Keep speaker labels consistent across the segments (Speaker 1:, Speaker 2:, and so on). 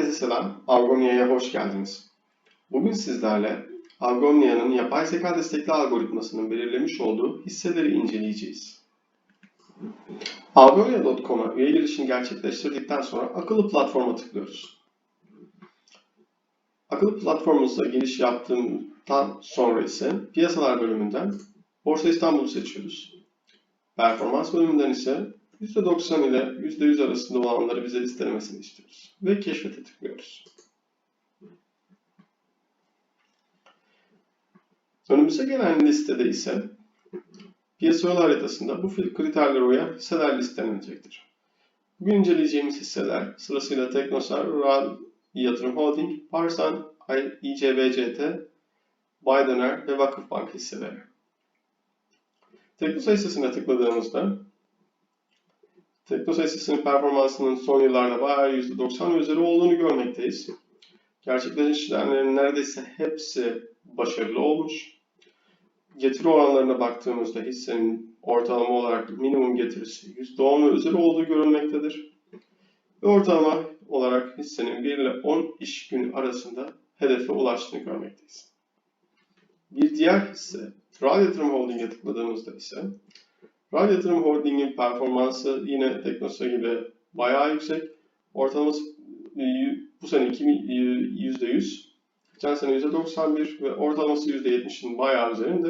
Speaker 1: Herkese selam, Argonia'ya hoş geldiniz. Bugün sizlerle Argonia'nın yapay zeka destekli algoritmasının belirlemiş olduğu hisseleri inceleyeceğiz. Argonia.com'a üye girişini gerçekleştirdikten sonra akıllı platforma tıklıyoruz. Akıllı platformumuza giriş yaptığımdan sonra ise piyasalar bölümünden Borsa İstanbul'u seçiyoruz. Performans bölümünden ise %90 ile %100 arasında olanları bize listelemesini istiyoruz. Ve keşfete tıklıyoruz. Önümüze gelen listede ise piyasa yol haritasında bu kriterlere uyan hisseler listelenecektir. Bugün inceleyeceğimiz hisseler sırasıyla Teknosar, Rural Yatırım Holding, Parsan, ICBCT, Baydoner ve Vakıfbank hisseleri. Teknosar hissesine tıkladığımızda Teknosa hissesinin performansının son yıllarda bayağı %90 üzeri olduğunu görmekteyiz. Gerçekleşen işlemlerin neredeyse hepsi başarılı olmuş. Getiri oranlarına baktığımızda hissenin ortalama olarak minimum getirisi %10 ve üzeri olduğu görülmektedir. Ve ortalama olarak hissenin 1 ile 10 iş günü arasında hedefe ulaştığını görmekteyiz. Bir diğer hisse, Radyo Yatırım Holding'e tıkladığımızda ise Radyo Yatırım Holding'in performansı yine Teknosa gibi bayağı yüksek. Ortalaması e, bu sene %100, geçen sene %91 ve ortalaması %70'in bayağı üzerinde.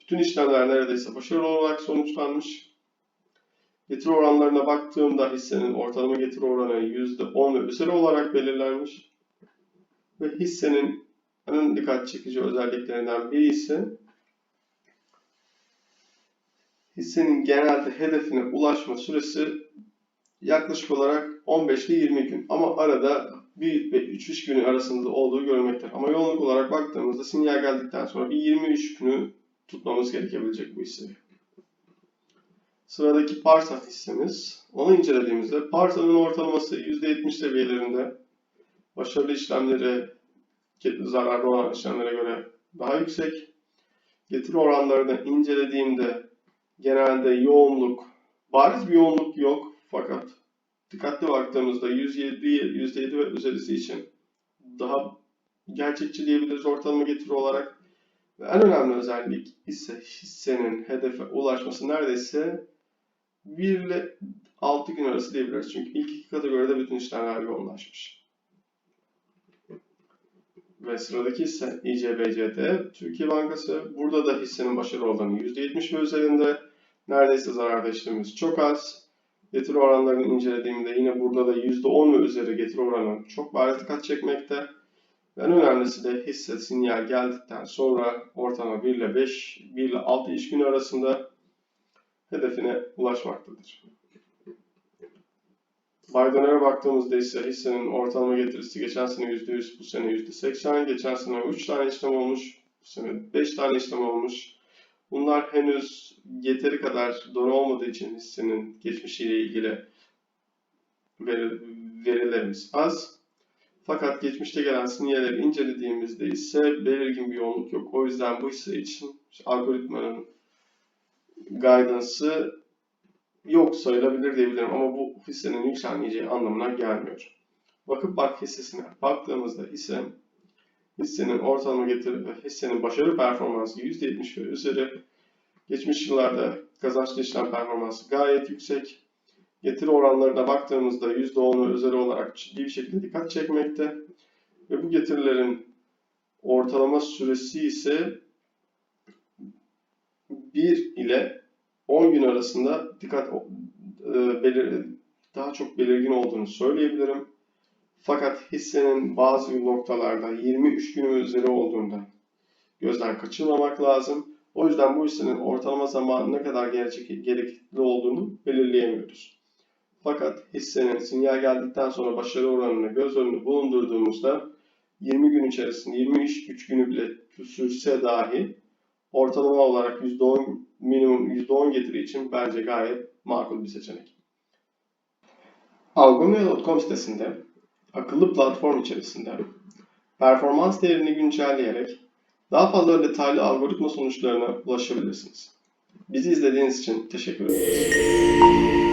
Speaker 1: Bütün işlemler neredeyse başarılı olarak sonuçlanmış. Getiri oranlarına baktığımda hissenin ortalama getiri oranı %10 ve üzeri olarak belirlenmiş. Ve hissenin en dikkat çekici özelliklerinden biri ise hissenin genelde hedefine ulaşma süresi yaklaşık olarak 15 ile 20 gün ama arada 1 ve 3 iş günü arasında olduğu görülmektedir. Ama yoğunluk olarak baktığımızda sinyal geldikten sonra bir 23 günü tutmamız gerekebilecek bu hisseyi. Sıradaki Parsa hissemiz. Onu incelediğimizde Parsa'nın ortalaması %70 seviyelerinde başarılı işlemleri zararlı olan işlemlere göre daha yüksek. Getiri oranlarını incelediğimde genelde yoğunluk, bariz bir yoğunluk yok fakat dikkatli baktığımızda 107, %7 ve üzerisi için daha gerçekçi diyebiliriz ortalama getiri olarak. Ve en önemli özellik ise hissenin hedefe ulaşması neredeyse 1 ile 6 gün arası diyebiliriz. Çünkü ilk iki kategoride bütün işlemler yoğunlaşmış. Ve sıradaki hisse İCBC'de Türkiye Bankası. Burada da hissenin başarılı olanı %70 ve üzerinde. Neredeyse zararda işlemimiz çok az. Getiri oranlarını incelediğimde yine burada da %10 ve üzeri getiri oranı çok bariz dikkat çekmekte. En önemlisi de hisse sinyal geldikten sonra ortalama 1 ile 5, 1 ile 6 iş günü arasında hedefine ulaşmaktadır. Baydoner'e baktığımızda ise hissenin ortalama getirisi geçen sene %100, bu sene %80, geçen sene 3 tane işlem olmuş, bu sene 5 tane işlem olmuş. Bunlar henüz yeteri kadar doğru olmadığı için hissenin geçmişiyle ilgili verilerimiz az. Fakat geçmişte gelen sinyalleri incelediğimizde ise belirgin bir yoğunluk yok. O yüzden bu hisse için algoritmanın guidance'ı yok sayılabilir diyebilirim ama bu hissenin yükselmeyeceği anlamına gelmiyor. Vakıfbank hissesine baktığımızda ise hissenin ortalama getiri ve hissenin başarı performansı %70 ve üzeri. Geçmiş yıllarda kazançlı işlem performansı gayet yüksek. Getiri oranlarına baktığımızda %10 ve üzeri olarak ciddi bir şekilde dikkat çekmekte. Ve bu getirilerin ortalama süresi ise 1 ile 10 gün arasında dikkat e, daha çok belirgin olduğunu söyleyebilirim. Fakat hissenin bazı noktalarda 23 gün üzeri olduğunda gözden kaçırmamak lazım. O yüzden bu hissenin ortalama zamanı ne kadar gerekli olduğunu belirleyemiyoruz. Fakat hissenin sinyal geldikten sonra başarı oranını göz önünde bulundurduğumuzda 20 gün içerisinde 23 günü bile sürse dahi ortalama olarak %10 minimum %10 getiri için bence gayet makul bir seçenek. Algomia.com sitesinde akıllı platform içerisinde performans değerini güncelleyerek daha fazla detaylı algoritma sonuçlarına ulaşabilirsiniz. Bizi izlediğiniz için teşekkür ederiz.